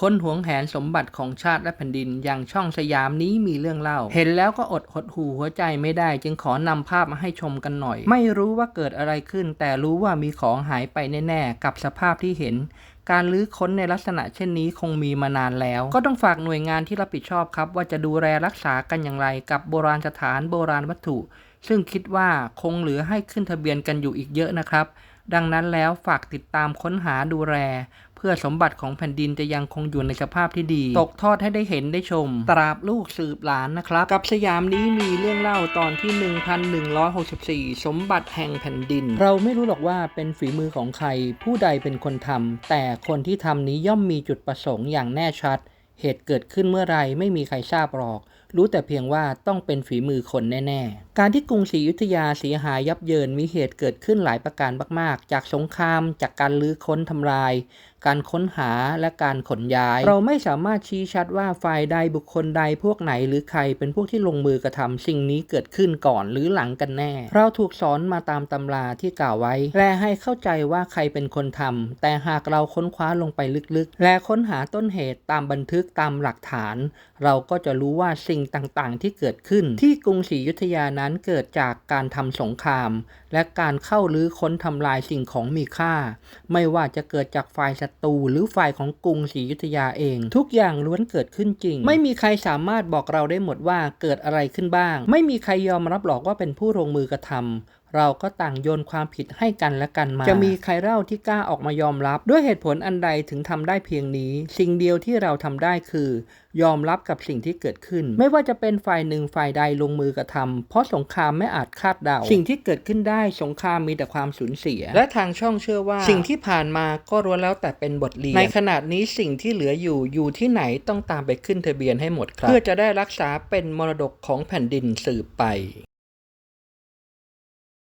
คนหวงแหนสมบัติของชาติและแผ่นดินอย่างช่องสยามนี้มีเรื่องเล่า เห็นแล้วก็อดหดหูหัวใจไม่ได้ จึงขอนำภาพมาให้ชมกันหน่อย ไม่รู้ว่าเกิดอะไรขึ้น แต่รู้ว่ามีของหายไปแน่ๆ กับสภาพที่เห็น การลื้อค้นในลักษณะเช่นนี้คงมีมานานแล้ว ก็ต้องฝากหน่วยงานที่รับผิดชอบครับ ว่าจะดูแลรักษากันอย่างไรกับโบราณสถานโบราณวัตถุ ซึ่งคิดว่าคงเหลือให้ขึ้นทะเบียนกันอยู่อีกเยอะนะครับ ดังนั้นแล้วฝากติดตามค้นหาดูแลเพื่อสมบัติของแผ่นดินจะยังคงอยู่ในสภาพที่ดี ตกทอดให้ได้เห็นได้ชม ตราบลูกสืบหลานนะครับ กับสยามนี้มีเรื่องเล่าตอนที่ 1164 สมบัติแห่งแผ่นดิน เราไม่รู้หรอกว่าเป็นฝีมือของใคร ผู้ใดเป็นคนทำแต่คนที่ทำนี้ย่อมมีจุดประสงค์อย่างแน่ชัด เหตุเกิดขึ้นเมื่อไรไม่มีใครทราบหรอก รู้แต่เพียงว่าต้องเป็นฝีมือคนแน่ๆ การที่กรุงศรีอยุธยาเสียหายยับเยินมีเหตุเกิดขึ้นหลายประการมากๆ จากสงคราม จากการลื้อค้นทำลาย การค้นหาและการขนย้าย เราไม่สามารถชี้ชัดว่าฝ่ายใดบุคคลใดพวกไหนหรือใครเป็นพวกที่ลงมือกระทำสิ่งนี้เกิดขึ้นก่อนหรือหลังกันแน่ เราถูกสอนมาตามตำราที่กล่าวไว้ และให้เข้าใจว่าใครเป็นคนทำแต่หากเราค้นคว้าลงไปลึกๆ และค้นหาต้นเหตุตามบันทึกตามหลักฐาน เราก็จะรู้ว่าสิ่งต่างๆ ที่เกิดขึ้น ที่กรุงศรีอยุธยานั้นเกิดจากการทำสงคราม และการเข้าลื้อค้นทำลายสิ่งของมีค่า ไม่ว่าจะเกิดจากฝ่ายศัตรูหรือฝ่ายของกรุงศรีอยุธยาเอง ทุกอย่างล้วนเกิดขึ้นจริง ไม่มีใครสามารถบอกเราได้หมดว่าเกิดอะไรขึ้นบ้าง ไม่มีใครยอมรับหรอกว่าเป็นผู้ลงมือกระทำเราก็ต่างโยนความผิดให้กันและกันมา จะมีใครเล่าที่กล้าออกมายอมรับ ด้วยเหตุผลอันใดถึงทำได้เพียงนี้ สิ่งเดียวที่เราทำได้คือ ยอมรับกับสิ่งที่เกิดขึ้น ไม่ว่าจะเป็นฝ่ายหนึ่งฝ่ายใดลงมือกระทำเพราะสงครามไม่อาจคาดเดา สิ่งที่เกิดขึ้นได้สงครามมีแต่ความสูญเสีย และทางช่องเชื่อว่า สิ่งที่ผ่านมาก็ล้วนแล้วแต่เป็นบทเรียนในขณะนี้สิ่งที่เหลืออยู่อยู่ที่ไหนต้องตามไปขึ้นทะเบียนให้หมดครับเพื่อจะได้รักษาเป็นมรดกของแผ่นดินสืบไป